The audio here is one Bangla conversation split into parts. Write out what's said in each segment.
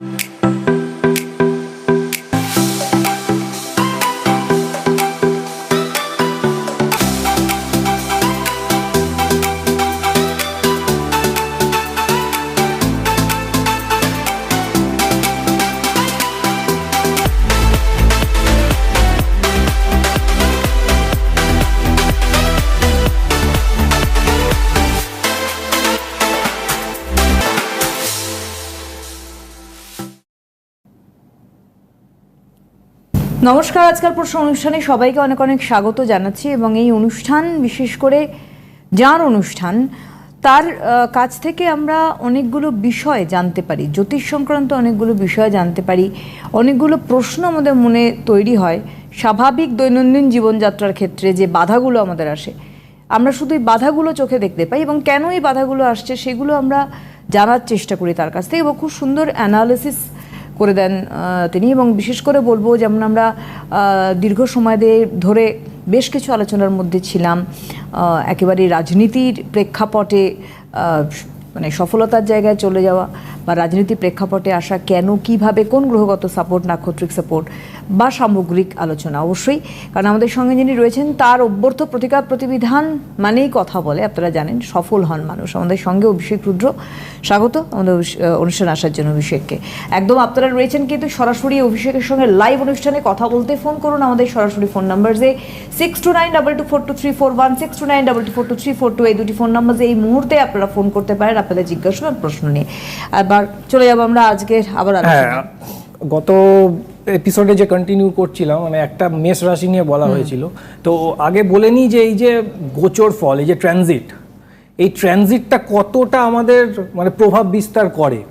you নমস্কার আজকাল প্রশ্ন অনুষ্ঠানে সবাইকে অনেক অনেক স্বাগত জানাচ্ছি এবং এই অনুষ্ঠান, বিশেষ করে যার অনুষ্ঠান, তার কাছ থেকে আমরা অনেকগুলো বিষয় জানতে পারি, জ্যোতিষ সংক্রান্ত অনেকগুলো বিষয় জানতে পারি, অনেকগুলো প্রশ্ন আমাদের মনে তৈরি হয়, স্বাভাবিক দৈনন্দিন জীবনযাত্রার ক্ষেত্রে যে বাধাগুলো আমাদের আসে, আমরা শুধু এই বাধাগুলো চোখে দেখতে পাই এবং কেন এই বাধাগুলো আসছে সেগুলো আমরা জানার চেষ্টা করি তার কাছ থেকে এবং খুব সুন্দর অ্যানালিসিস করে দেন তিনি এবং বিশেষ করে বলব যেমন আমরা দীর্ঘ সময় ধরে বেশ কিছু আলোচনার মধ্যে ছিলাম একেবারে রাজনীতির প্রেক্ষাপটে মানে সফলতার জায়গায় চলে যাওয়া বা রাজনীতি প্রেক্ষাপটে আসা কেন, কীভাবে, কোন গ্রহগত সাপোর্ট নাক্ষত্রিক সাপোর্ট বা সামগ্রিক আলোচনা? অবশ্যই, কারণ আমাদের সঙ্গে যিনি রয়েছেন, তার অভ্যর্থ প্রতিকার প্রতিবিধান মানেই কথা বলে, আপনারা জানেন, সফল হন মানুষ। আমাদের সঙ্গে অভিষেক রুদ্র। স্বাগত আমাদের অনুষ্ঠানে আসার জন্য অভিষেককে। একদম আপনারা রয়েছেন কিন্তু সরাসরি অভিষেকের সঙ্গে লাইভ অনুষ্ঠানে কথা বলতে ফোন করুন। আমাদের সরাসরি ফোন নাম্বার যে six two nine double two four two three four one six two nine double two four two three four two এই দুটি ফোন নাম্বার যে এই মুহূর্তে আপনারা ফোন করতে পারেন, আপনাদের জিজ্ঞাসা প্রশ্ন নিয়ে আবার চলে যাব আমরা আজকের আবার হ্যাঁ গত এপিসোডে যে কন্টিনিউ করছিলাম মানে একটা মেষ রাশি নিয়ে বলা হয়েছিল তো আগে বলে নিই যে এই যে গোচর ফল এই যে ট্রানজিট এই ট্রানজিটটা কতটা আমাদের মানে প্রভাব বিস্তার করে?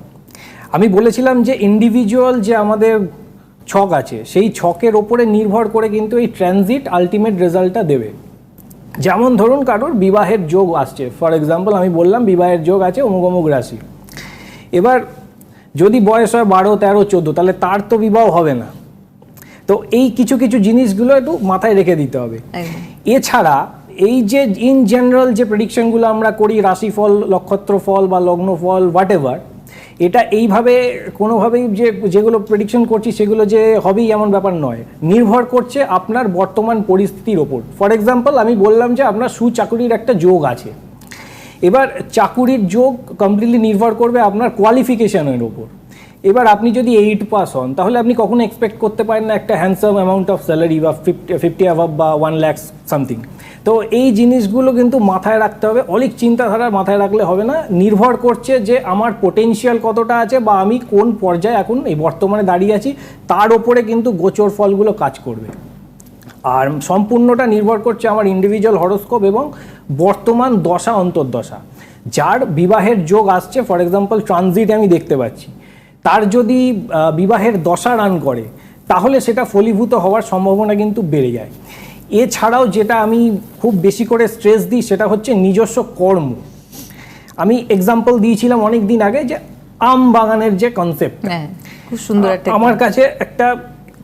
আমি বলেছিলাম যে ইন্ডিভিজুয়াল যে আমাদের ছক আছে সেই ছকের ওপরে নির্ভর করে কিন্তু এই ট্রানজিট আলটিমেট রেজাল্টটা দেবে। যেমন ধরুন কারোর বিবাহের যোগ আসছে ফর এক্সাম্পল আমি বললাম বিবাহের যোগ আছে অমুক অমুক রাশি। এবার যদি বয়স হয় বারো তেরো চোদ্দ তাহলে তার তো বিবাহ হবে না। তো এই কিছু কিছু জিনিসগুলো একটু মাথায় রেখে দিতে হবে। এছাড়া এই যে ইন জেনারেল যে প্রেডিকশনগুলো আমরা করি রাশিফল নক্ষত্র ফল বা লগ্ন ফল হোয়াট এভার এটা এইভাবে কোনোভাবেই যে যেগুলো প্রেডিকশন করছি সেগুলো যে হবেই এমন ব্যাপার নয়। নির্ভর করছে আপনার বর্তমান পরিস্থিতির ওপর। ফর এক্সাম্পল আমি বললাম যে আপনার সুচাকুরির একটা যোগ আছে। এবার চাকুরির যোগ কমপ্লিটলি নির্ভর করবে আপনার কোয়ালিফিকেশানের ওপর এবার আপনি যদি এইট পাস হন, তাহলে আপনি কখনো এক্সপেক্ট করতে পারেন না একটা হ্যান্ডসাম অ্যামাউন্ট অফ স্যালারি বা ফিফটি ফিফটি অ্যাভাব বা ওয়ান ল্যাক্স সামথিং তো এই জিনিসগুলো কিন্তু মাথায় রাখতে হবে। অনেক চিন্তাধারা মাথায় রাখলে হবে না। নির্ভর করছে যে আমার পোটেনশিয়াল কতটা আছে বা আমি কোন পর্যায়ে এখন এই বর্তমানে দাঁড়িয়ে আছি। তার ওপরে কিন্তু গোচর ফলগুলো কাজ করবে। আর সম্পূর্ণটা নির্ভর করছে আমার ইন্ডিভিজুয়াল হরস্কোপ এবং বর্তমান দশা অন্তর্দশা। যার বিবাহের যোগ আসছে ফর এক্সাম্পল ট্রানজিট আমি দেখতে পাচ্ছি। তার যদি বিবাহের দশা রান করে তাহলে সেটা ফলীভূত হওয়ার সম্ভাবনা কিন্তু বেড়ে যায়। এছাড়াও যেটা আমি খুব বেশি করে স্ট্রেস দিই সেটা হচ্ছে নিজস্ব কর্ম। আমি এক্সাম্পল দিয়েছিলাম অনেক দিন আগে যে আম বাগানের যে কনসেপ্ট হ্যাঁ খুব সুন্দর একটা আমার কাছে একটা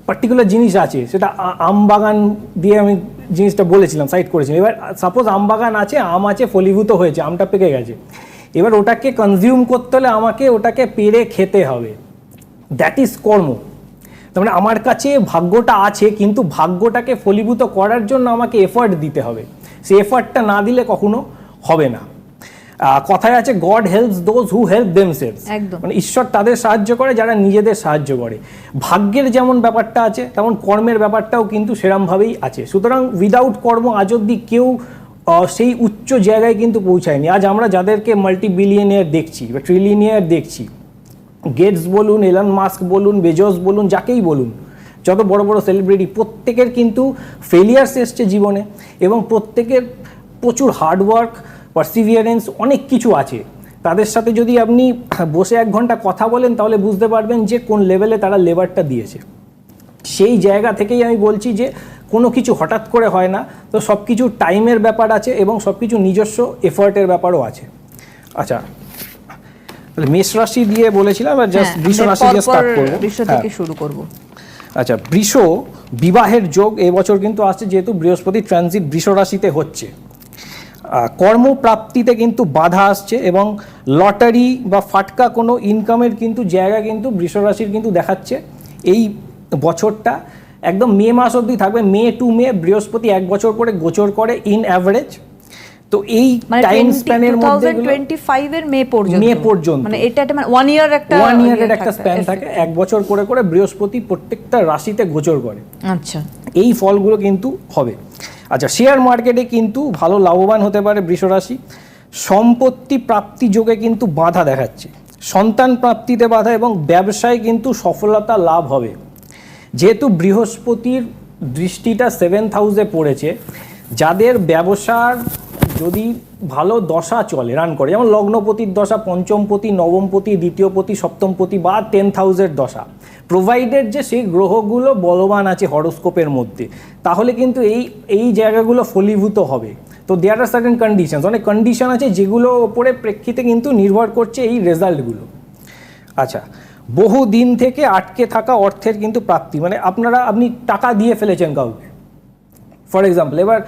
পার্টিকুলার জিনিস আছে, সেটা আম বাগান দিয়ে আমি জিনিসটা বলেছিলাম সাইড করেছিলাম। এবার সাপোজ আম বাগান আছে, আম আছে, ফলীভূত হয়েছে, আমটা পেকে গেছে। এবার ওটাকে কনজিউম করতে হলে আমাকে ওটাকে পেরে খেতে হবে। দ্যাট ইজ কর্ম। তার মানে আমার কাছে ভাগ্যটা আছে, কিন্তু ভাগ্যটাকে ফলীভূত করার জন্য আমাকে এফার্ট দিতে হবে। সে এফার্টটা না দিলে কখনো হবে না। কথায় আছে God helps those who help themselves একদম। মানে ঈশ্বর তাদের সাহায্য করে যারা নিজেদের সাহায্য করে। ভাগ্যের যেমন ব্যাপারটা আছে তেমন কর্মের ব্যাপারটাও কিন্তু সেরমভাবেই আছে। সুতরাং উইদাউট কর্ম আজ অব্দি কেউ সেই উচ্চ জায়গায় কিন্তু পৌঁছায়নি। আজ আমরা যাদেরকে মাল্টি বিলিয়নিয়ার দেখছি বা ট্রিলিয়নিয়ার দেখছি গেটস বলুন এলন মাস্ক বলুন বেজস বলুন যাকেই বলুন যত বড় বড় সেলিব্রিটি প্রত্যেকের কিন্তু ফেলিয়ার্স এসছে জীবনে এবং প্রত্যেকের প্রচুর হার্ডওয়ার্ক পারসিভিয়ারেন্স অনেক কিছু আছে। তাদের সাথে যদি আপনি বসে এক ঘণ্টা কথা বলেন তাহলে বুঝতে পারবেন যে কোন লেভেলে তারা লেবারটা দিয়েছে। সেই জায়গা থেকেই আমি বলছি যে কোনো কিছু হঠাৎ করে হয় না। তো সব কিছু টাইমের ব্যাপার আছে এবং সব কিছু নিজস্ব এফার্টের ব্যাপারও আছে। আচ্ছা মেষ রাশি দিয়ে বলেছিলাম আর জাস্ট হ্যাঁ, বৃষ রাশি দিয়ে পরপর স্টার্ট করব। বৃষ হ্যাঁ। থেকে শুরু করব। আচ্ছা বৃষ বিবাহের যোগ এবছর কিন্তু আসছে যেহেতু বৃহস্পতি ট্রানজিট বৃষ রাশিতে হচ্ছে। কর্মপ্রাপ্তিতে কিন্তু বাধা আসছে এবং লটারি বা ফাটকা কোনো ইনকামের কিন্তু জায়গা কিন্তু বৃষরাশির কিন্তু দেখাচ্ছে। এই বছরটা একদম মে মাস অবধি থাকবে। মে টু মে বৃহস্পতি এক বছর করে গোচর করে ইন অ্যাভারেজ তো এই মানে টাইম স্প্যানের মধ্যে এগুলো- টোয়েন্টি ফাইভের মে পর্যন্ত। মে পর্যন্ত। মানে এটা একটা ওয়ান ইয়ার একটা ওয়ান ইয়ারের ইয়ে একটা স্প্যান থাকে। এক বছর করে করে বৃহস্পতি প্রত্যেকটা রাশিতে গোচর করে। আচ্ছা। এই ফলগুলো কিন্তু হবে। আচ্ছা শেয়ার মার্কেটে কিন্তু ভালো লাভবান হতে পারে বৃষরাশি সম্পত্তি প্রাপ্তি যোগে কিন্তু বাধা দেখাচ্ছে। সন্তান প্রাপ্তিতে বাধা এবং ব্যবসায় কিন্তু সফলতা লাভ হবে। যেহেতু বৃহস্পতির দৃষ্টিটা সেভেন্থ হাউসে পড়েছে, যাদের ব্যবসার যদি ভালো দশা চলে রান করে, যেমন লগ্নপতির দশা, পঞ্চমপতি, নবমপতি, দ্বিতীয়পতি, সপ্তমপতি বা টেন্থ হাউসের দশা প্রোভাইডেড যে সেই গ্রহগুলো বলবান আছে হরোস্কোপের মধ্যে, তাহলে কিন্তু এই এই জায়গাগুলো ফলীভূত হবে। তো দেয়ার আর সার্টেন কন্ডিশনস অনেক কন্ডিশন আছে যেগুলো ওপরে প্রেক্ষিতে কিন্তু নির্ভর করছে এই রেজাল্টগুলো আচ্ছা বহু দিন থেকে আটকে থাকা অর্থের কিন্তু প্রাপ্তি মানে আপনারা, আপনি টাকা দিয়ে ফেলেছেন কাউকে। ফর এক্সাম্পল এবার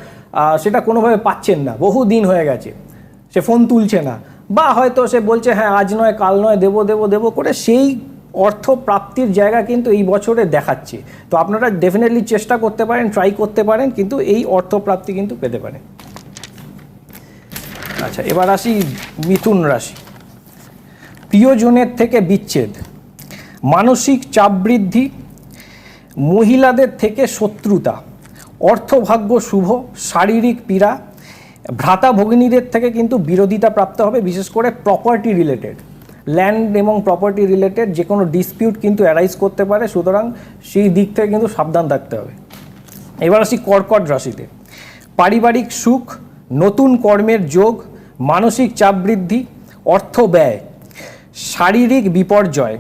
সেটা কোনোভাবে পাচ্ছেন না, বহু দিন হয়ে গেছে, সে ফোন তুলছে না, বা হয়তো সে বলছে হ্যাঁ আজ নয়, কাল নয়, দেবো দেবো দেবো করে সেই অর্থ প্রাপ্তির জায়গা কিন্তু এই বছরে দেখাচ্ছে। তো আপনারা ডেফিনেটলি চেষ্টা করতে পারেন ট্রাই করতে পারেন, কিন্তু এই অর্থ প্রাপ্তি কিন্তু পেতে পারেন। আচ্ছা এবার আসি মিথুন রাশি। প্রিয়জনের থেকে বিচ্ছেদ। মানসিক চাপ বৃদ্ধি। মহিলাদের থেকে শত্রুতা। অর্থভাগ্য শুভ, শারীরিক পীড়া। ভ্রাতা ভগিনীদের থেকে কিন্তু বিরোধিতা প্রাপ্ত হবে, বিশেষ করে প্রপার্টি রিলেটেড ল্যান্ড এবং প্রপার্টি রিলেটেড যে কোনো ডিসপিউট কিন্তু অ্যারাইজ করতে পারে, সুতরাং সেই দিক থেকে কিন্তু সাবধান থাকতে হবে। এবার আসি কর্কট রাশিতে। পারিবারিক সুখ, নতুন কর্মের যোগ, মানসিক চাপ বৃদ্ধি, অর্থ ব্যয়, শারীরিক বিপর্যয়,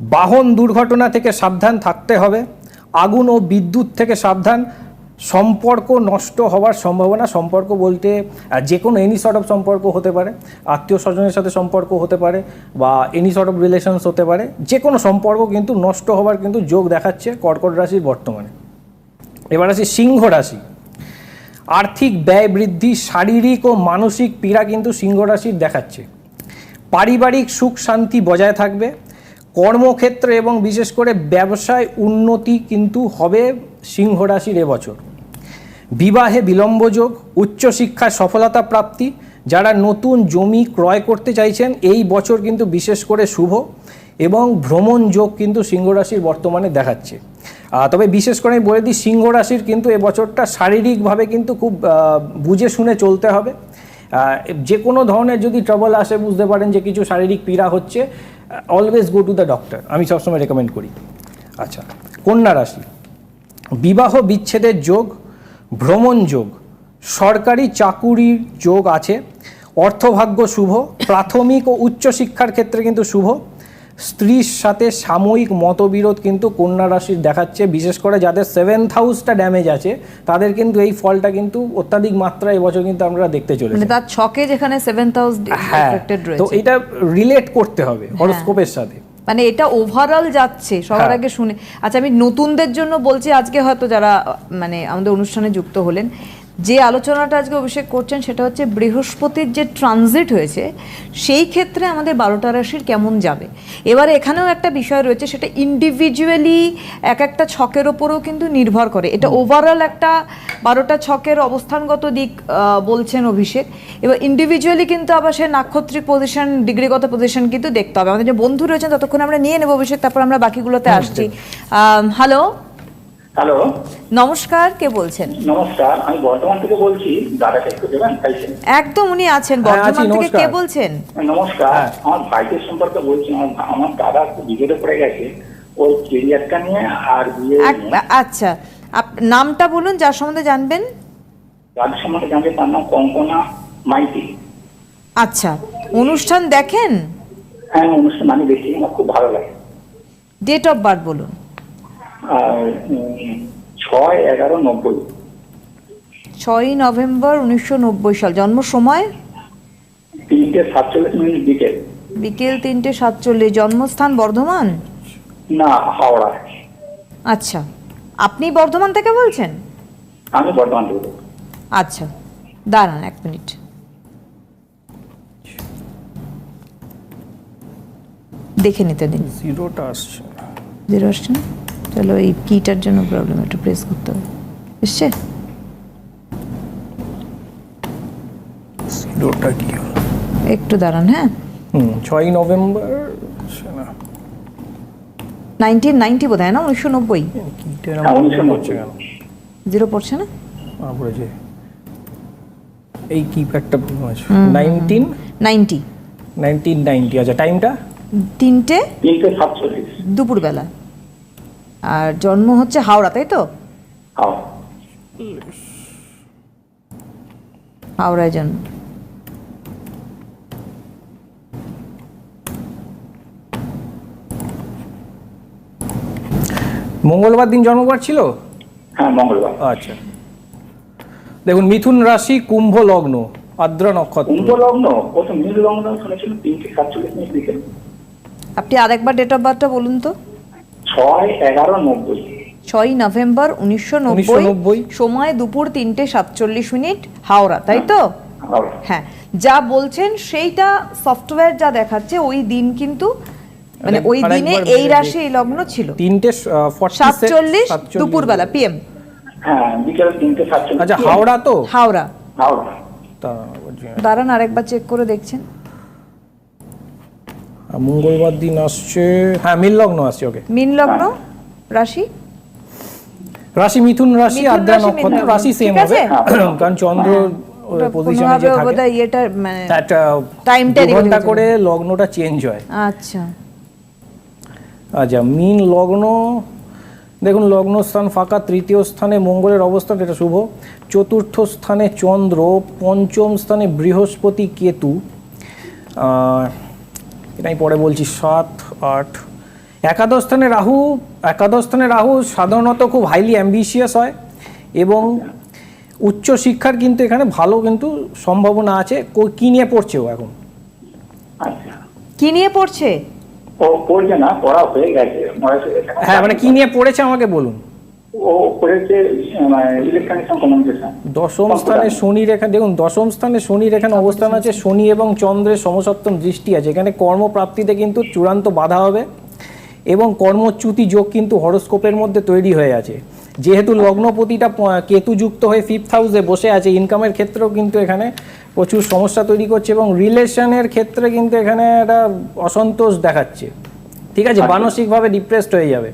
বাহন দুর্ঘটনা থেকে সাবধান থাকতে হবে, আগুন ও বিদ্যুৎ থেকে সাবধান সম্পর্ক নষ্ট হওয়ার সম্ভাবনা, সম্পর্ক বলতে যে কোনো এনি সর্ট অফ সম্পর্ক হতে পারে, আত্মীয় স্বজনের সাথে সম্পর্ক হতে পারে বা এনি সর্ট অফ রিলেশনস হতে পারে যে কোনো সম্পর্ক কিন্তু নষ্ট হওয়ার কিন্তু যোগ দেখাচ্ছে কর্কট রাশির বর্তমানে। এবার আসি সিংহ রাশি। আর্থিক ব্যয় বৃদ্ধি, শারীরিক ও মানসিক পীড়া কিন্তু সিংহ রাশির দেখাচ্ছে। পারিবারিক সুখ শান্তি বজায় থাকবে। কর্মক্ষেত্রে এবং বিশেষ করে ব্যবসায় উন্নতি কিন্তু হবে সিংহ রাশির এবছর। বিবাহে বিলম্বযোগ উচ্চশিক্ষায় সফলতা প্রাপ্তি, যারা নতুন জমি ক্রয় করতে চাইছেন, এই বছর কিন্তু বিশেষ করে শুভ এবং ভ্রমণ যোগ কিন্তু সিংহ রাশির বর্তমানে দেখাচ্ছে। তবে বিশেষ করে আমি বলে দিই, সিংহ রাশির কিন্তু এবছরটা শারীরিকভাবে কিন্তু খুব বুঝে শুনে চলতে হবে। যে কোনো ধরনের যদি ট্রাবল আসে, বুঝতে পারেন যে কিছু শারীরিক পীড়া হচ্ছে always go to the doctor আমি সবসময় রেকমেন্ড করি। আচ্ছা কন্যা রাশি। বিবাহ বিচ্ছেদের যোগ ভ্রমণ যোগ। সরকারি চাকুরির যোগ আছে। অর্থভাগ্য শুভ প্রাথমিক ও উচ্চশিক্ষার ক্ষেত্রে কিন্তু শুভ। স্ত্রীর সাথে সাময়িক মতবিরোধ কিন্তু কন্যা রাশির দেখাচ্ছে বিশেষ করে যাদের সেভেন্থ হাউসটা ড্যামেজ আছে তাদের কিন্তু এই ফলটা কিন্তু অত্যাধিক মাত্রায় এবছর কিন্তু আমরা দেখতে চলেছি। মানে তার ছকে যেখানে সেভেন্থ হাউস হ্যাঁ তো এটা রিলেট করতে হবে হরোস্কোপের সাথে। মানে এটা ওভারঅল যাচ্ছে সবার হ্যাঁ। আগে শুনে আচ্ছা আমি নতুনদের জন্য বলছি আজকে হয়তো যারা মানে আমাদের অনুষ্ঠানে যুক্ত হলেন যে আলোচনাটা আজকে অভিষেক করছেন সেটা হচ্ছে বৃহস্পতির যে ট্রানজিট হয়েছে সেই ক্ষেত্রে আমাদের বারোটা রাশির কেমন যাবে? এবার এখানেও একটা বিষয় রয়েছে সেটা ইন্ডিভিজুয়ালি এক একটা ছকের ওপরেও কিন্তু নির্ভর করে। এটা ওভারঅল একটা বারোটা ছকের অবস্থানগত দিক বলছেন অভিষেক। এবার ইন্ডিভিজুয়ালি কিন্তু আবার সে নাক্ষত্রিক পজিশন ডিগ্রিগত পজিশন কিন্তু দেখতে হবে। আমাদের যে বন্ধু রয়েছেন ততক্ষণ আমরা নিয়ে নেব অভিষেক তারপর আমরা বাকিগুলোতে আসছি। Hello hello. নমস্কার কে বলছেন? নমস্কার আমি বর্ধমান থেকে বলছি দাদাকে একটু দেবেন চাইছেন একদম উনি আছেন হ্যাঁ, বর্ধমান থেকে কে বলছেন? নমস্কার হ্যাঁ। আমার ভাইদের সম্পর্কে বলছি আমার আমার দাদা একটু বিপদে পড়ে গেছে ওর কেরিয়ারটা নিয়ে আর বিয়ে আচ্ছা আপ- নামটা বলুন যার সম্বন্ধে জানবেন। তার সম্বন্ধে জানতে তার নাম কঙ্কনা মাইতি। আচ্ছা অনুষ্ঠান দেখেন? হ্যাঁ অনুষ্ঠান আমি দেখি আমার খুব ভালো লাগে। ডেট অফ বার্থ বলুন। ছয় এগারো নব্বই। ছয়ই নভেম্বর উনিশশো নব্বই সাল জন্ম সময়? তিনটে সাতচল্লিশ মিনিট বিকেল। বিকেল তিনটে সাতচল্লিশ জন্মস্থান বর্ধমান? না হাওড়া। আচ্ছা আপনি বর্ধমান থেকে বলছেন? আমি বর্ধমান থেকে। আচ্ছা দাঁড়ান এক মিনিট। দেখে নিতে দিন। জিরোটা আসছে। জিরো আসছে না? চলো এই কিটার জন্য প্রবলেম একটু প্রেস করতে হবে। এসছে? কি? একটু দাঁড়ান হ্যাঁ? হুম ছয়ই নভেম্বর নাইনটিন নাইনটি বোধ হয় না? উনিশশো নব্বই? জিরো পড়ছে না? যে এই কিপ্যাডটা আছে নাইনটিন নাইনটি নাইনটিন নাইনটি আচ্ছা টাইমটা তিনটে? তিনটে সাতচল্লিশ। দুপুরবেলা। আর জন্ম হচ্ছে হাওড়া তাই তো? হ্যাঁ। হাওড়ায় জন্ম। মঙ্গলবার দিন জন্মবার ছিল? হ্যাঁ মঙ্গলবার। আচ্ছা। দেখুন মিথুন রাশি কুম্ভ লগ্ন আদ্রা নক্ষত্র। কুম্ভ লগ্ন প্রথম নীল লগ্ন শুনেছিল তিনটে সাতচল্লিশ মিনিট আপনি আরেকবার ডেট অফ বার্থটা বলুন তো। ছয় এগারো নব্বই। ছয়ই নভেম্বর উনিশশো সময় দুপুর তিনটে সাতচল্লিশ মিনিট হাওড়া তাই তো? হ্যাঁ যা বলছেন সেইটা সফটওয়্যার যা দেখাচ্ছে ওই দিন কিন্তু মানে ওই দিনে এই দিই। রাশি এই লগ্ন ছিল। তিনটে সাতচল্লিশ দুপুরবেলা পিএম হ্যাঁ আচ্ছা হাওড়া তো? হাওড়া। হাওড়া। দাঁড়ান আরেকবার চেক করে দেখছেন। মঙ্গলবার দিন আসছে হ্যাঁ মিল লগ্ন আসছে ওকে মিন লগ্ন রাশি? রাশি মিথুন রাশি আদ্রা নক্ষত্র রাশি সেম হবে। কারণ চন্দ্র পজিশনে যে থাকে। বোধহয় ইয়েটা মানে একটা Time টা দু এদিকে ঘণ্টা করে লগ্নটা চেঞ্জ হয়। আচ্ছা। আচ্ছা মিন লগ্ন দেখুন লগ্ন স্থান ফাঁকা তৃতীয় স্থানে মঙ্গলের অবস্থান এটা শুভ। চতুর্থ স্থানে চন্দ্র পঞ্চম স্থানে বৃহস্পতি কেতু। আহ, এটা আমি পরে বলছি সাত আট। একাদশ স্থানে রাহু একাদশ স্থানে রাহু সাধারণত খুব হাইলি অ্যাম্বিশিয়াস হয় এবং উচ্চ শিক্ষার কিন্তু এখানে ভালো কিন্তু সম্ভাবনা আছে। কি নিয়ে পড়ছে ও এখন? আচ্ছা। কি নিয়ে পড়ছে? ও পড়ছে না পড়া হয়ে গেছে হয়ে গেছে। হ্যাঁ মানে কি নিয়ে পড়েছে আমাকে বলুন। দশম স্থানে শনির এখানে দেখুন দশম স্থানে শনির এখানে অবস্থান আছে শনি এবং চন্দ্রের সমসপ্তম দৃষ্টি আছে। এখানে কর্মপ্রাপ্তিতে কিন্তু চূড়ান্ত বাধা হবে এবং কর্মচ্যুতি যোগ কিন্তু হরস্কোপের মধ্যে তৈরি হয়ে আছে। যেহেতু লগ্নপতিটা কেতুযুক্ত হয়ে ফিফথ হাউসে বসে আছে ইনকামের ক্ষেত্রেও কিন্তু এখানে প্রচুর সমস্যা তৈরি করছে এবং রিলেশনের ক্ষেত্রে কিন্তু এখানে একটা অসন্তোষ দেখাচ্ছে। ঠিক আছে? মানসিকভাবে ডিপ্রেসড হয়ে যাবে।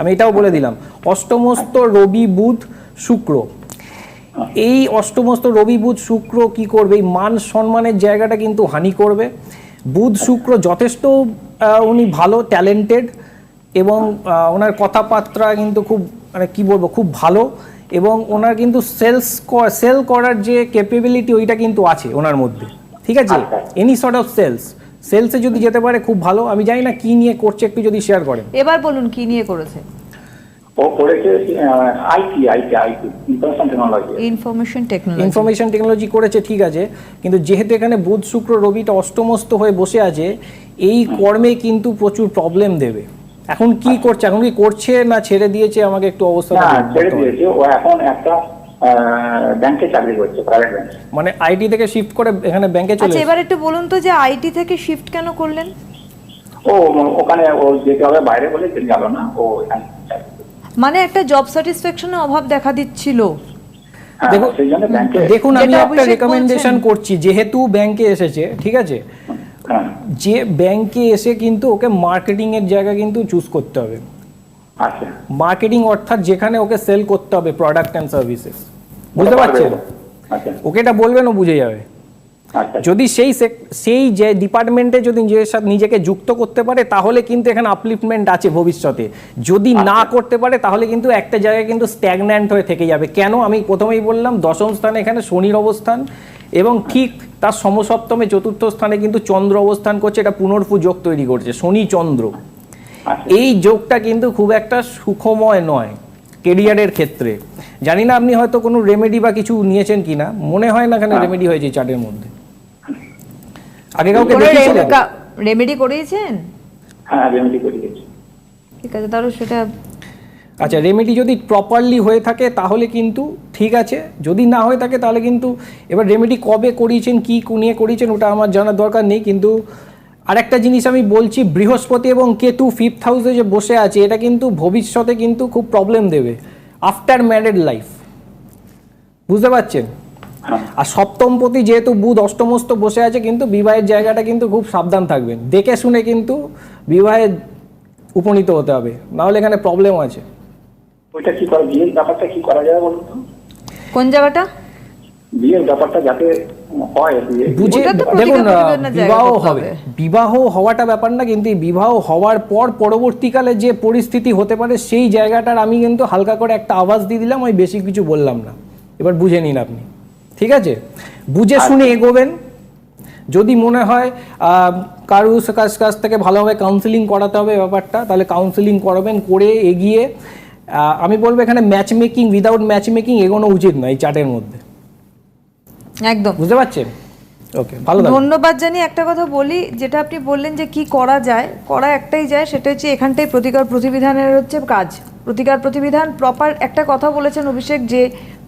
আমি এটাও বলে দিলাম। অষ্টমস্ত রবি বুধ শুক্র। এই অষ্টমস্ত রবি বুধ শুক্র কি করবে? এই মান সম্মানের জায়গাটা কিন্তু হানি করবে। বুধ শুক্র যথেষ্ট উনি ভালো ট্যালেন্টেড এবং ওনার কথাবার্তা কিন্তু খুব মানে কি বলব খুব ভালো এবং ওনার কিন্তু সেলস সেল করার যে ক্যাপেবিলিটি ওইটা কিন্তু আছে ওনার মধ্যে। ঠিক আছে। এনি সর্ট অফ সেলস সেলসে যদি যেতে পারে খুব ভালো। আমি জানি না কি নিয়ে করছে একটু যদি শেয়ার করেন। এবার বলুন কি নিয়ে করেছে? ও করেছে IT IT IT information technology information technology information technology করেছে ঠিক আছে। কিন্তু যেহেতু এখানে বুধ শুক্র রবিটা অষ্টমস্ত হয়ে বসে আছে এই কর্মে কিন্তু প্রচুর প্রবলেম দেবে। এখন কি করছে এখন কি করছে না ছেড়ে দিয়েছে আমাকে একটু অবস্থা না ছেড়ে দিয়েছে। ও এখন একটা ব্যাংকে চাকরি করছে প্রাইভেট ব্যাংকে মানে আইটি থেকে শিফট করে এখানে ব্যাংকে চলে আচ্ছা এবার একটু বলুন তো যে আইটি থেকে শিফট কেন করলেন? ও ওখানে ও যেতে হবে বাইরে বলে গেল না ও এখানে মানে একটা জব স্যাটিসফ্যাকশনের অভাব দেখা দিচ্ছিল। হ্যাঁ, দেখুন আমি একটা রেকমেন্ডেশন করছি যেহেতু ব্যাংকে এসেছে ঠিক আছে? হ্যাঁ। যে ব্যাংকে এসে কিন্তু ওকে মার্কেটিং এর জায়গা কিন্তু চুজ করতে হবে। আচ্ছা। মার্কেটিং অর্থাৎ যেখানে ওকে সেল করতে হবে প্রোডাক্ট অ্যান্ড সার্ভিসেস বুঝতে পারছেন? আচ্ছা। ওকে এটা বলবেন ও বুঝে যাবে। আচ্ছা। যদি সেই সেই যে ডিপার্টমেন্টে যদি নিজের সাথে নিজেকে যুক্ত করতে পারে তাহলে কিন্তু এখানে আপলিফমেন্ট আছে ভবিষ্যতে। যদি না করতে পারে তাহলে কিন্তু একটা জায়গায় কিন্তু স্ট্যাগন্যান্ট হয়ে থেকে যাবে। কেন? আমি প্রথমেই বললাম দশম স্থানে এখানে শনির অবস্থান এবং ঠিক তার সমসপ্তমে চতুর্থ স্থানে কিন্তু চন্দ্র অবস্থান করছে এটা পুনর্ফু যোগ তৈরি করছে শনি চন্দ্র। আচ্ছা এই যোগটা কিন্তু খুব একটা সুখময় নয় কেরিয়ারের ক্ষেত্রে। জানি না আপনি হয়তো কোনো রেমেডি বা কিছু নিয়েছেন কিনা মনে হয় না এখানে রেমেডি হয়েছে চার্টের মধ্যে। আগে কাউকে দেখিয়েছিলেন রেমেডি করিয়েছেন? হ্যাঁ রেমেডি ঠিক আছে তাহলে সেটা আচ্ছা রেমেডি যদি প্রপারলি হয়ে থাকে তাহলে কিন্তু ঠিক আছে যদি না হয়ে থাকে তাহলে কিন্তু এবার রেমেডি কবে করিয়েছেন কী নিয়ে করিয়েছেন ওটা আমার জানার দরকার নেই কিন্তু আরেকটা জিনিস আমি বলছি বৃহস্পতি এবং কেতু ফিফথ হাউসে যে বসে আছে এটা কিন্তু ভবিষ্যতে কিন্তু খুব প্রবলেম দেবে। আফটার ম্যারেড লাইফ বুঝতে পারছেন? হ্যাঁ। আর সপ্তমপতি যেহেতু বুধ অষ্টমস্ত বসে আছে কিন্তু বিবাহের জায়গাটা কিন্তু খুব সাবধান থাকবেন। দেখে শুনে কিন্তু বিবাহে উপনীত হতে হবে। নাহলে এখানে প্রবলেম আছে। ওইটা কি করা বিয়ের ব্যাপারটা কি করা যায় বলুন তো? কোন জায়গাটা? বিয়ের ব্যাপারটা যাতে বুঝে দেখুন বিবাহ হবে। বিবাহ হওয়াটা ব্যাপার না কিন্তু বিবাহ হওয়ার পর পরবর্তীকালে যে পরিস্থিতি হতে পারে সেই জায়গাটার আমি কিন্তু হালকা করে একটা আওয়াজ দিয়ে দিলাম আমি বেশি কিছু বললাম না। এবার বুঝে নিন আপনি। ঠিক আছে? বুঝে শুনে এগোবেন। যদি মনে হয় আহ, কারও কাছ কাছ থেকে ভালোভাবে কাউন্সিলিং করাতে হবে ব্যাপারটা তাহলে কাউন্সিলিং করাবেন করে এগিয়ে আমি বলব এখানে match making without match making এগোনো উচিত নয় এই চার্টের মধ্যে। একদম। বুঝতে পারছেন ওকে ভালো ধন্যবাদ জানি একটা কথা বলি যেটা আপনি বললেন যে কি করা যায় করা একটাই যায় সেটা হচ্ছে এখানটাই প্রতিকার প্রতিবিধানের হচ্ছে কাজ। প্রতিকার প্রতিবিধান প্রপার একটা কথা বলেছেন অভিষেক যে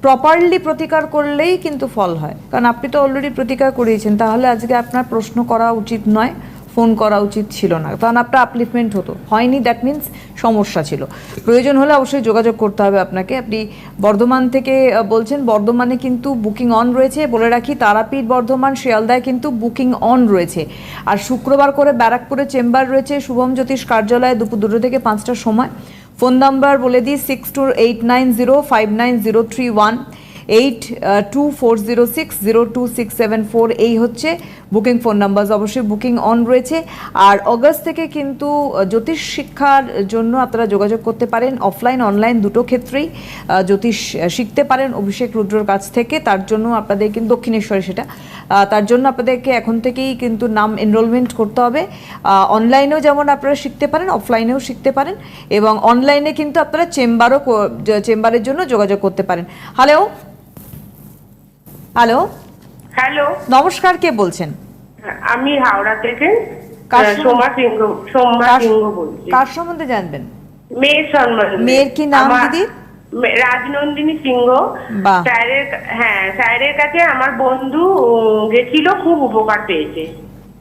প্রপারলি প্রতিকার করলেই কিন্তু ফল হয়। কারণ আপনি তো অলরেডি প্রতিকার করিয়েছেন তাহলে আজকে আপনার প্রশ্ন করা উচিত নয়। ফোন করা উচিত ছিল না। কারণ আপনার আপলিফমেন্ট হতো। হয়নি দ্যাট মিন্স সমস্যা ছিল। প্রয়োজন হলে অবশ্যই যোগাযোগ করতে হবে আপনাকে। আপনি বর্ধমান থেকে বলছেন, বর্ধমানে কিন্তু বুকিং অন রয়েছে। বলে রাখি, তারাপীঠ, বর্ধমান, শিয়ালদায় কিন্তু বুকিং অন রয়েছে। আর শুক্রবার করে ব্যারাকপুরে চেম্বার রয়েছে শুভম জ্যোতিষ কার্যালয়ে দুপুর দুটো থেকে পাঁচটার সময়। ফোন নাম্বার বলে দিই six two eight nine zero five nine zero three one eight two four zero six zero two six seven four এই হচ্ছে বুকিং ফোন নাম্বার অবশ্যই বুকিং অন রয়েছে। আর অগস্ট থেকে কিন্তু জ্যোতিষ শিক্ষার জন্য আপনারা যোগাযোগ করতে পারেন অফলাইন, অনলাইন দুটো ক্ষেত্রেই। জ্যোতিষ শিখতে পারেন অভিষেক রুদ্রর কাছ থেকে। তার জন্য আপনাদের কিন্তু দক্ষিণেশ্বরে সেটা। তার জন্য আপনাদেরকে এখন থেকেই কিন্তু নাম এনরোলমেন্ট করতে হবে। অনলাইনেও যেমন আপনারা শিখতে পারেন অফলাইনেও শিখতে পারেন এবং অনলাইনে কিন্তু আপনারা চেম্বারও চেম্বারের জন্য যোগাযোগ করতে পারেন। Hello hello hello. নমস্কার কে বলছেন? আমি হাওড়া থেকে কার সোমা সিংহ সোমা সিংহ বলছি। কার সম্বন্ধে জানবেন? মেয়ের সম্বন্ধে। মেয়ের কি নাম আমার- দিদি? রাজনন্দিনী সিংহ। স্যারের হ্যাঁ স্যারের কাছে আমার বন্ধু গেছিল খুব উপকার পেয়েছে।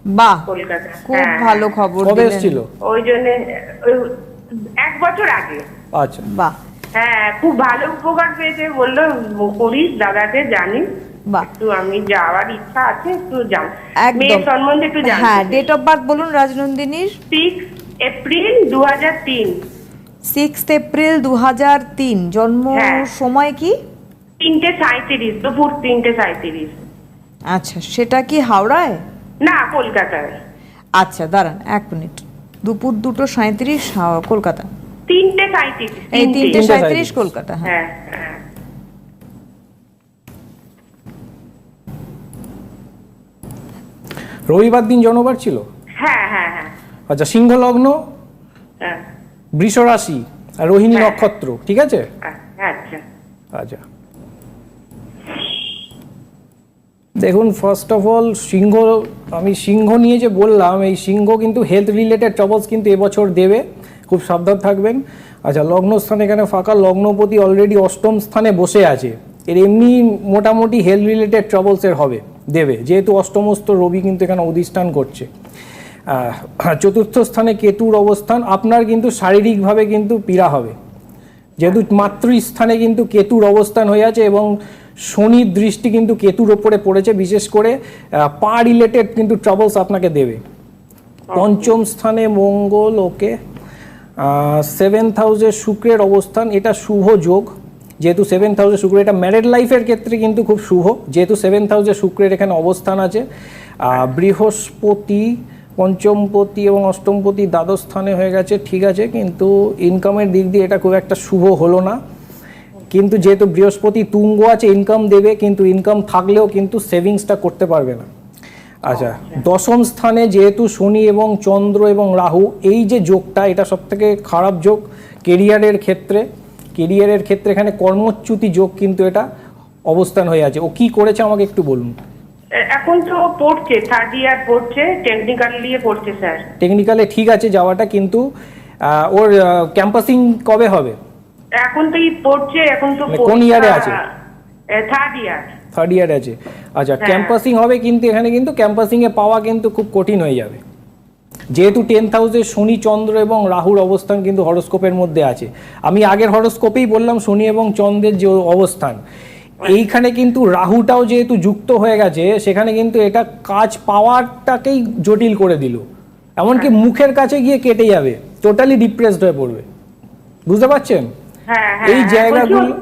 বাহ। কলকাতা। খুব হ্যাঁ। ভালো খবর কবে এসেছিল? ওই জন্য এক বছর আগে। আচ্ছা। বাহ। হ্যাঁ খুব ভালো উপকার পেয়েছে বলল করিস দাদাকে জানি বাহ একটু আমি যাওয়ার ইচ্ছা আছে একটু জান একদম। সম্বন্ধে একটু জানতে হ্যাঁ ডেট অফ বার্থ বলুন রাজনন্দিনীর। এপ্রিল এপ্রিল জন্ম হ্যাঁ। সময় কি? দুপুর আচ্ছা সেটা কি হাওড়ায়? না কলকাতায়। আচ্ছা দাঁড়ান এক মিনিট। দুপুর দুটো সাঁত্রিশ কলকাতা। তিনটে সাঁত্রিশ এই তিনটে সাঁত্রিশ। কলকাতা হ্যাঁ। রবিবার দিন জনবার ছিল? হ্যাঁ হ্যাঁ হ্যাঁ। আচ্ছা সিংহ লগ্ন হ্যাঁ। বৃষ রাশি আর রোহিণী হ্যাঁ। নক্ষত্র ঠিক আছে? হ্যাঁ, আচ্ছা। আচ্ছা। দেখুন ফার্স্ট অফ অল সিংহ আমি সিংহ নিয়ে যে বললাম এই সিংহ কিন্তু হেলথ রিলেটেড ট্রাবলস কিন্তু এবছর দেবে। খুব সাবধান থাকবেন। আচ্ছা লগ্নস্থান এখানে ফাঁকা। লগ্নপতি অলরেডি অষ্টম স্থানে বসে আছে। এর এমনি মোটামুটি হেলথ রিলেটেড ট্রাবলসের হবে। দেবে। যেহেতু অষ্টমস্ত রবি কিন্তু এখানে অধিষ্ঠান করছে। চতুর্থ স্থানে কেতুর অবস্থান, আপনার কিন্তু শারীরিকভাবে কিন্তু পীড়া হবে। যেহেতু মাতৃস্থানে কিন্তু কেতুর অবস্থান হয়ে আছে এবং শনির দৃষ্টি কিন্তু কেতুর ওপরে পড়েছে, বিশেষ করে পা রিলেটেড কিন্তু ট্রাবলস আপনাকে দেবে। পঞ্চম স্থানে মঙ্গল ওকে সেভেন্থ হাউসে শুক্রের অবস্থান, এটা শুভ যোগ। যেহেতু সেভেন্থ হাউসে শুক্র এটা ম্যারেড লাইফের ক্ষেত্রে কিন্তু খুব শুভ। যেহেতু সেভেন্থ হাউসে শুক্রের এখানে অবস্থান আছে বৃহস্পতি, পঞ্চমপতি এবং অষ্টমপতি দ্বাদশ স্থানে হয়ে গেছে, ঠিক আছে, কিন্তু ইনকামের দিক দিয়ে এটা খুব একটা শুভ হলো না। কিন্তু যেহেতু বৃহস্পতি তুঙ্গ আছে ইনকাম দেবে, কিন্তু ইনকাম থাকলেও কিন্তু সেভিংসটা করতে পারবে না। আচ্ছা দশম স্থানে যেহেতু শনি এবং চন্দ্র এবং রাহু, এই যে যোগটা, এটা সব থেকে খারাপ যোগ। কেরিয়ারের ক্ষেত্রে কেরিয়ারের ক্ষেত্রে এখানে কর্মচ্যুতি যোগ কিন্তু এটা অবস্থান হয়ে আছে। ও কি করেছে আমাকে একটু বলুন। এখন তো পড়ছে থার্ড ইয়ার পড়ছে টেকনিক্যাল নিয়ে পড়ছে স্যার টেকনিক্যালে ঠিক আছে যাওয়াটা কিন্তু ওর ক্যাম্পাসিং কবে হবে? এখন তো পড়ছে এখন তো মানে কোন এ আছে? থার্ড ইয়ার থার্ড ইয়ার আছে। আচ্ছা। ক্যাম্পাসিং হবে কিন্তু এখানে কিন্তু ক্যাম্পাসিং এ পাওয়া কিন্তু খুব কঠিন হয়ে যাবে। যেহেতু টেন্থ হাউসে শনি চন্দ্র এবং রাহুর অবস্থান কিন্তু হরস্কোপের মধ্যে আছে। আমি আগের হরস্কোপেই বললাম শনি এবং চন্দ্রের যে অবস্থান। এইখানে কিন্তু রাহুটাও যেহেতু যুক্ত হয়ে গেছে সেখানে কিন্তু এটা কাজ পাওয়ারটাকেই জটিল করে দিল। এমনকি মুখের কাছে গিয়ে কেটে যাবে টোটালি ডিপ্রেসড হয়ে পড়বে। বুঝতে পারছেন? হ্যাঁ হ্যাঁ এই হ্যাঁ, জায়গাগুলো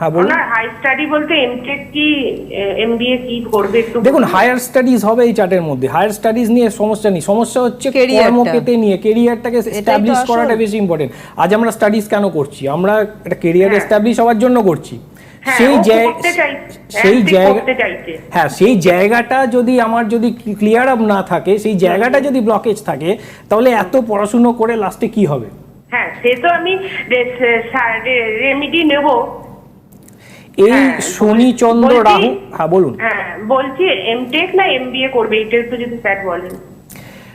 হ্যাঁ বলুন। হাই স্টাডি বলতে এমটেক কি এমবিএ কি করবে একটু দেখুন হায়ার স্টাডিজ হবে এই চার্টের মধ্যে। হায়ার স্টাডিজ নিয়ে সমস্যা নেই। সমস্যা হচ্ছে কর্মক্ষেত্রে নিয়ে কেরিয়ারটাকে এস্টাবলিশ করাটা বেশি ইম্পর্টেন্ট আজ আমরা স্টাডিজ কেন করছি? আমরা একটা কেরিয়ার হ্যাঁ। এস্টাবলিশ হওয়ার জন্য করছি। হ্যাঁ, সেই সেই জায়গা হ্যাঁ সেই জায়গাটা যদি আমার যদি ক্লিয়ার আপ না থাকে সেই জায়গাটা যদি ব্লকেজ থাকে তাহলে এত পড়াশুনো করে লাস্টে কি হবে? হ্যাঁ সে তো আমি রেমিডি নেব। এই হ্যাঁ, শনি চন্দ্র রাহু হ্যাঁ বলুন। হ্যাঁ বলছি এমটেক না এমবিএ করবে? এটা একটু যদি স্যার বলেন।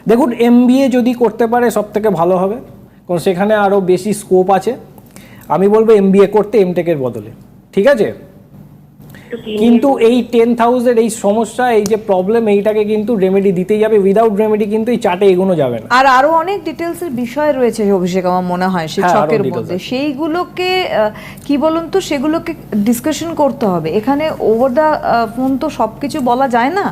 দেখুন এমবিএ যদি করতে পারে সব থেকে ভালো হবে। কারণ সেখানে আরও বেশি স্কোপ আছে। আমি বলব এমবিএ করতে এমটেকের বদলে। ঠিক আছে? কিন্তু এই টেন্থ হাউসের এই সমস্যা এই যে প্রবলেম এইটাকে কিন্তু রেমেডি দিতেই যাবে। উইদাউট রেমেডি কিন্তু এই চার্টে এগোনো যাবে না। আর আরও অনেক ডিটেলস এর বিষয় রয়েছে অভিষেক আমার মনে হয় সেই হ্যাঁ, ছকের মধ্যে। সেইগুলোকে কি বলুন তো সেগুলোকে ডিসকাশন করতে হবে। এখানে ওভার দা ফোন তো সবকিছু বলা যায় না।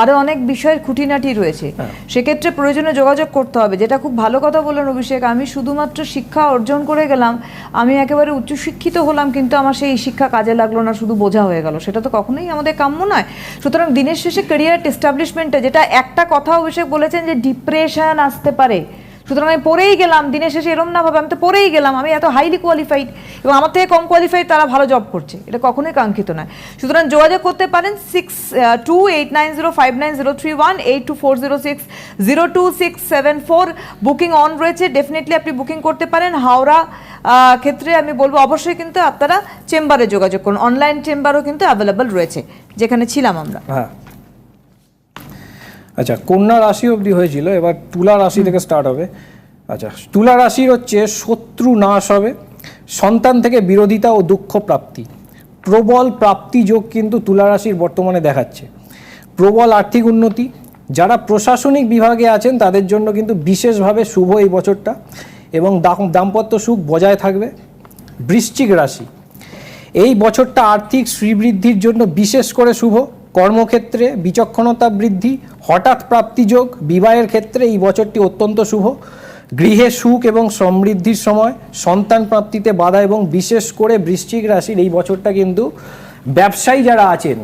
আরও অনেক বিষয়ের খুঁটিনাটি রয়েছে। হ্যাঁ। সেক্ষেত্রে প্রয়োজনে যোগাযোগ করতে হবে। যেটা খুব ভালো কথা বললেন অভিষেক আমি শুধুমাত্র শিক্ষা অর্জন করে গেলাম। আমি একেবারে উচ্চশিক্ষিত হলাম কিন্তু আমার সেই শিক্ষা কাজে লাগল না শুধু বোঝা হয়ে গেল। সেটা তো কখনোই আমাদের কাম্য নয়। সুতরাং দিনের শেষে ক্যারিয়ার এস্টাবলিশমেন্টে যেটা একটা কথা অভিষেক বলেছেন যে ডিপ্রেশন আসতে পারে। সুতরাং আমি পড়েই গেলাম, দিনের শেষে এরম না ভাবে আমি তো পড়েই গেলাম, আমি এত হাইলি কোয়ালিফাইড এবং আমার থেকে কম কোয়ালিফাইড তারা ভালো জব করছে। এটা কখনোই কাঙ্ক্ষিত নয়। সুতরাং যোগাযোগ করতে পারেন six two eight nine zero five nine zero three one eight two four zero six zero two six seven four booking on রয়েছে ডেফিনেটলি আপনি বুকিং করতে পারেন। হাওড়া ক্ষেত্রে আমি বলব অবশ্যই কিন্তু আপনারা চেম্বারে যোগাযোগ করুন। অনলাইন চেম্বারও কিন্তু অ্যাভেলেবল রয়েছে, যেখানে ছিলাম আমরা। হ্যাঁ। আচ্ছা কন্যা রাশি অবধি হয়েছিল এবার তুলা রাশি থেকে স্টার্ট হবে। আচ্ছা তুলা রাশির হচ্ছে শত্রু নাশ হবে সন্তান থেকে বিরোধিতা ও দুঃখ প্রাপ্তি। প্রবল প্রাপ্তি যোগ কিন্তু তুলা রাশির বর্তমানে দেখাচ্ছে। প্রবল আর্থিক উন্নতি যারা প্রশাসনিক বিভাগে আছেন তাদের জন্য কিন্তু বিশেষভাবে শুভ এই বছরটা এবং দাম্পত্য সুখ বজায় থাকবে। বৃশ্চিক রাশি এই বছরটা আর্থিক শ্রীবৃদ্ধির জন্য বিশেষ করে শুভ। কর্মক্ষেত্রে বিচক্ষণতা বৃদ্ধি, হঠাৎ প্রাপ্তিযোগ বিবাহের ক্ষেত্রে এই বছরটি অত্যন্ত শুভ। গৃহে সুখ এবং সমৃদ্ধির সময় সন্তান প্রাপ্তিতে বাধা এবং বিশেষ করে বৃশ্চিক রাশির এই বছরটা কিন্তু ব্যবসায়ী যারা আছেন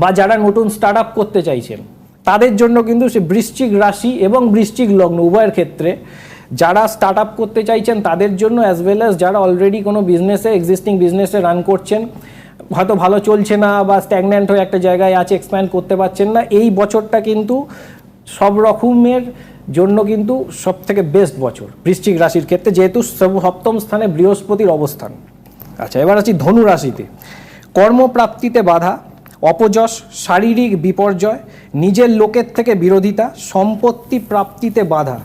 বা যারা নতুন স্টার্ট আপ করতে চাইছেন, তাদের জন্য কিন্তু সে বৃশ্চিক রাশি এবং বৃশ্চিক লগ্ন উভয়ের ক্ষেত্রে যারা স্টার্ট আপ করতে চাইছেন, তাদের জন্য অ্যাজ ওয়েল অ্যাজ যারা অলরেডি কোনো বিজনেসে এক্সিস্টিং বিজনেসে রান করছেন হয়তো ভালো চলছে না বা স্ট্যাগন্যান্ট হয়ে একটা জায়গায় আছে এক্সপ্যান্ড করতে পারছেন না, এই বছরটা কিন্তু সব রকমের জন্য কিন্তু সব থেকে বেস্ট বছর বৃশ্চিক রাশির ক্ষেত্রে, যেহেতু সপ্তম স্থানে বৃহস্পতির অবস্থান। আচ্ছা এবার আছি ধনু রাশিতে। কর্মপ্রাপ্তিতে বাধা, অপযশ, শারীরিক বিপর্যয়, নিজের লোকের থেকে বিরোধিতা, সম্পত্তি প্রাপ্তিতে বাধা।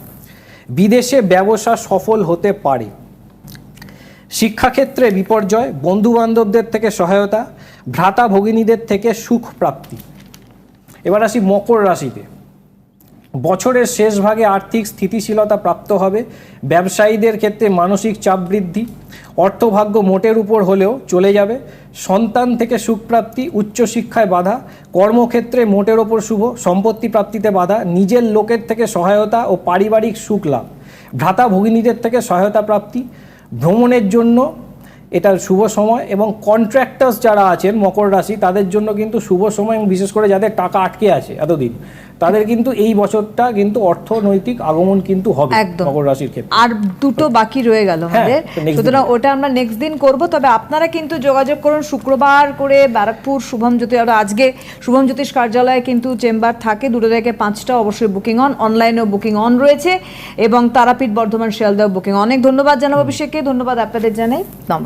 বিদেশে ব্যবসা সফল হতে পারে। শিক্ষাক্ষেত্রে বিপর্যয় বন্ধু বান্ধবদের থেকে সহায়তা, ভ্রাতা ভগিনীদের থেকে সুখ প্রাপ্তি। এবার আসি মকর রাশিতে। বছরের শেষ ভাগে আর্থিক স্থিতিশীলতা প্রাপ্ত হবে, ব্যবসায়ীদের ক্ষেত্রে মানসিক চাপ বৃদ্ধি, অর্থভাগ্য মোটের উপর হলেও চলে যাবে, সন্তান থেকে সুখপ্রাপ্তি উচ্চশিক্ষায় বাধা, কর্মক্ষেত্রে মোটের ওপর শুভ, সম্পত্তি প্রাপ্তিতে বাধা, নিজের লোকের থেকে সহায়তা ও পারিবারিক সুখ লাভ, ভ্রাতা ভগিনীদের থেকে সহায়তা প্রাপ্তি ভ্রমণের জন্য এটা শুভ সময় এবং কন্ট্রাক্টার্স যারা আছেন মকর রাশি তাদের জন্য কিন্তু শুভ সময় এবং বিশেষ করে যাদের টাকা আটকে আছে এতদিন তাদের কিন্তু এই বছরটা কিন্তু অর্থনৈতিক আগমন কিন্তু হবে একদম। মকর রাশির ক্ষেত্রে। আর দুটো বাকি রয়ে গেল হ্যাঁ, আমাদের। সুতরাং ওটা আমরা নেক্সট দিন করব তবে আপনারা কিন্তু যোগাযোগ করুন শুক্রবার করে ব্যারাকপুর শুভম জ্যোতি আর আজকে শুভম জ্যোতিষ কার্যালয়ে কিন্তু চেম্বার থাকে দুটো থেকে পাঁচটা অবশ্যই বুকিং অন অনলাইনেও বুকিং অন রয়েছে এবং তারাপীঠ বর্ধমান শিয়ালদাও বুকিং অনেক ধন্যবাদ জানাব অভিষেককে ধন্যবাদ আপনাদের জানাই। নমস্কার।